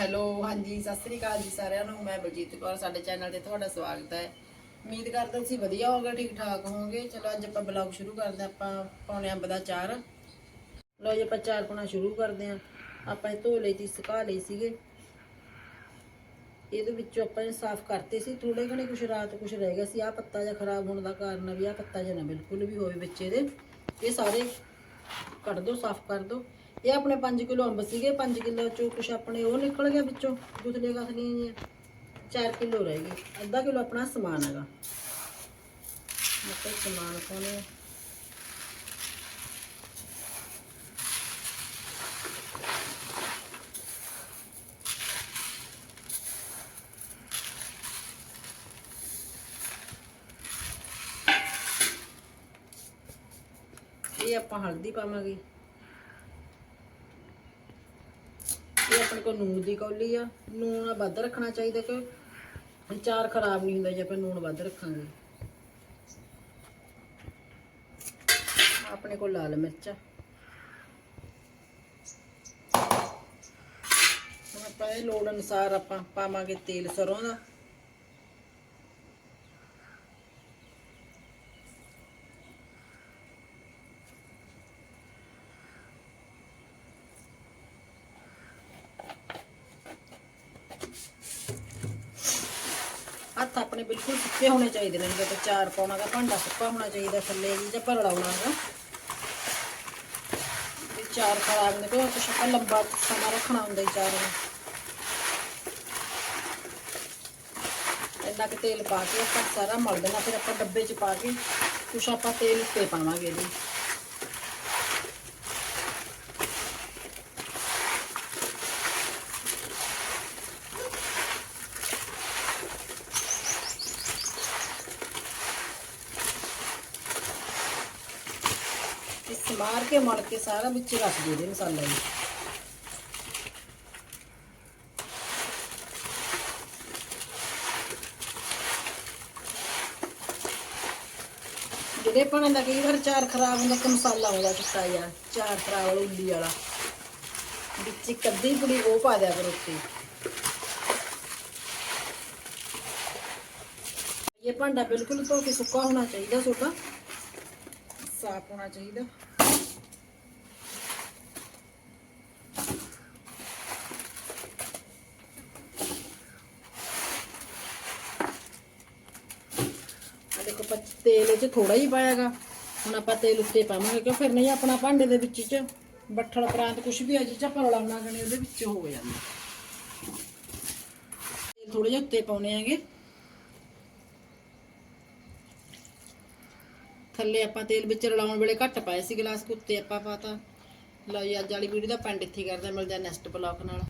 Hello, ਹਾਂਜੀ, ਸਤਿ ਸ੍ਰੀ ਅਕਾਲ ਜੀ ਸਾਰਿਆਂ ਨੂੰ। ਮੈਂ ਬਲਜੀਤ ਕੌਰ, ਸਾਡੇ ਚੈਨਲ ਤੇ ਤੁਹਾਡਾ ਸਵਾਗਤ ਹੈ। ਉਮੀਦ ਕਰਦੇ ਹਾਂ ਤੁਸੀਂ ਵਧੀਆ ਹੋਗੇ ਠੀਕ ਠਾਕ ਹੋਗੇ ਚਲੋ, ਅੱਜ ਆਪਾਂ ਬਲੌਗ ਸ਼ੁਰੂ ਕਰਦੇ ਹਾਂ, ਆਪਾਂ ਪਾਉਣੇ ਅੰਬ ਦਾ ਚਾਰ। ਲਓ ਜੀ, ਆਪਾਂ ਚਾਰ ਪਾਉਣਾ ਸ਼ੁਰੂ ਕਰਦੇ ਹਾਂ। ਆਪਾਂ ਇਹ ਧੋ ਲਈ ਸੀ, ਸੁਕਾ ਲਈ ਸੀਗੇ। ਇਹਦੇ ਵਿੱਚੋਂ ਆਪਾਂ ਇਹ ਸਾਫ਼ ਕਰਤੇ ਸੀ। ਥੋੜੇ ਘਣੇ ਕੁਛ ਰਾਤ ਕੁਛ ਰਹਿ ਗਿਆ ਸੀ। ਆ ਪੱਤਾ ਜਿਹਾ ਖਰਾਬ ਹੋਣ ਦਾ ਕਾਰਨ ਵੀ ਆ ਪੱਤਾ ਜਿਹਾ ਨਾ ਬਿਲਕੁਲ ਵੀ ਹੋਵੇ ਬੱਚੇ ਦੇ ਇਹ ਸਾਰੇ ਕੱਢ ਦੋ, ਸਾਫ਼ ਕਰ ਦੋ। ਇਹ ਆਪਣੇ 5 ਕਿਲੋ ਅੰਬ ਸੀਗੇ 5 ਕਿਲੋ ਚੋਂ ਕੁਛ ਆਪਣੇ ਉਹ ਨਿਕਲ ਗਿਆ ਵਿੱਚੋਂ ਗੁਥਲੀਆਂ ਗਥਲੀਆਂ ਜੀਆਂ। 4 ਕਿਲੋ ਰਹਿ ਗਏ, ਅੱਧਾ ਕਿਲੋ ਆਪਣਾ ਸਮਾਨ ਹੈਗਾ। ਮਤਲਬ ਸਮਾਨ ਪਾਉਣੇ ਆ ਇਹ ਆਪਾਂ ਹਲਦੀ ਪਾਵਾਂਗੇ। ਇਹ ਕੋਲ ਨੂਣ ਦੀ ਕੌਲੀ ਆ, ਨੂਣ ਵੱਧ ਰੱਖਣਾ ਚਾਹੀਦਾ ਕਿ ਚਾਰ ਖਰਾਬ ਨਹੀਂ ਹੁੰਦਾ ਜੇ ਆਪਾਂ ਨੂਣ ਵੱਧ ਰੱਖਾਂਗੇ। ਆਪਣੇ ਕੋਲ ਲਾਲ ਮਿਰਚ ਆਪਾਂ ਇਹ ਲੋੜ ਅਨੁਸਾਰ ਆਪਾਂ ਪਾਵਾਂਗੇ ਤੇਲ ਸਰੋਂ ਦਾ। ਆਪਣੇ ਬਿਲਕੁਲ ਸੁੱਕੇ ਹੋਣੇ ਚਾਹੀਦੇ ਨੇ ਜਦੋਂ ਚਾਰ ਪਾਉਣਾ ਦਾ ਭਾਂਡਾ ਸੁੱਕਾ ਹੋਣਾ ਚਾਹੀਦਾ ਥੱਲੇ ਜੀ, ਜਾਂ ਭਰੜਾ ਹੋਣਾ ਚਾਰ ਖਰਾਬ ਨੇ ਕੋਈ ਕੁਛ ਆਪਾਂ ਲੰਬਾ ਸਮਾਂ ਰੱਖਣਾ ਹੁੰਦਾ ਜੀ ਚਾਰ ਨੂੰ। ਇੰਨਾ ਕਿ ਤੇਲ ਪਾ ਕੇ ਆਪਾਂ ਸਾਰਾ ਮਲ ਦੇਣਾ, ਫਿਰ ਆਪਾਂ ਡੱਬੇ 'ਚ ਪਾ ਕੇ ਕੁਛ ਆਪਾਂ ਤੇਲ ਉੱਤੇ ਪਾਵਾਂਗੇ ਇਹਦੇ ਮਾਰ ਕੇ ਮਲ ਕੇ ਸਾਰਾ ਵਿੱਚ ਰੱਖ ਦੇ ਦੇ ਮਸਾਲਾ ਜੀ ਜਿਹੜੇ ਪਾਣੇ ਦਾ ਕਈ ਵਾਰ ਚਾਰ ਖਰਾਬ ਹੁੰਦਾ ਕਿ ਮਸਾਲਾ ਆਉਂਦਾ ਚਿੱਟਾ ਜਿਹਾ, ਚਾਰ ਖਰਾਬ ਵਾਲਾ ਉੱਲੀ ਵਾਲਾ। ਵਿੱਚ ਇੱਕ ਅੱਧੀ ਉਹ ਪਾ ਦਿਆ ਕਰੋ ਉੱਤੇ। ਇਹ ਭਾਂਡਾ ਬਿਲਕੁਲ ਧੋ ਕੇ ਸੁੱਕਾ ਹੋਣਾ ਚਾਹੀਦਾ ਤੁਹਾਡਾ ਸਾਫ਼ ਹੋਣਾ ਚਾਹੀਦਾ। ਆ ਦੇਖੋ ਤੇਲ ਇਹ ਚ ਥੋੜਾ ਹੀ ਪਾਇਆਗਾ। ਹੁਣ ਆਪਾਂ ਤੇਲ ਉੱਤੇ ਪਾਵਾਂਗੇ, ਕਿਉਂ ਫਿਰ ਨਹੀਂ ਆਪਣਾ ਭਾਂਡੇ ਦੇ ਵਿੱਚ ਚ, ਬੱਠਲ ਪ੍ਰਾਂਤ ਕੁਝ ਵੀ ਆ ਜੀ ਆਪਾਂ ਰਲਾਉਣਾ ਗਣੇ ਉਹਦੇ ਵਿੱਚ ਹੋ ਜਾਂਦਾ। ਤੇਲ ਥੋੜੇ ਜਿਹਾ ਉੱਤੇ ਪਾਉਣੇ ਹੈਗੇ। ਥੱਲੇ ਆਪਾਂ ਤੇਲ ਵਿੱਚ ਰਲਾਉਣ ਵੇਲੇ ਘੱਟ ਪਾਏ ਸੀ ਗਲਾਸ ਕੁੱਤੇ ਆਪਾਂ ਪਾਤਾ। ਲਓ ਜੀ, ਅੱਜ ਵਾਲੀ ਵੀਡੀਓ ਦਾ ਪੈਂਡ ਇੱਥੇ ਕਰਦਾ, ਮਿਲਦਾ ਨੈਕਸਟ ਬਲੌਗ ਨਾਲ।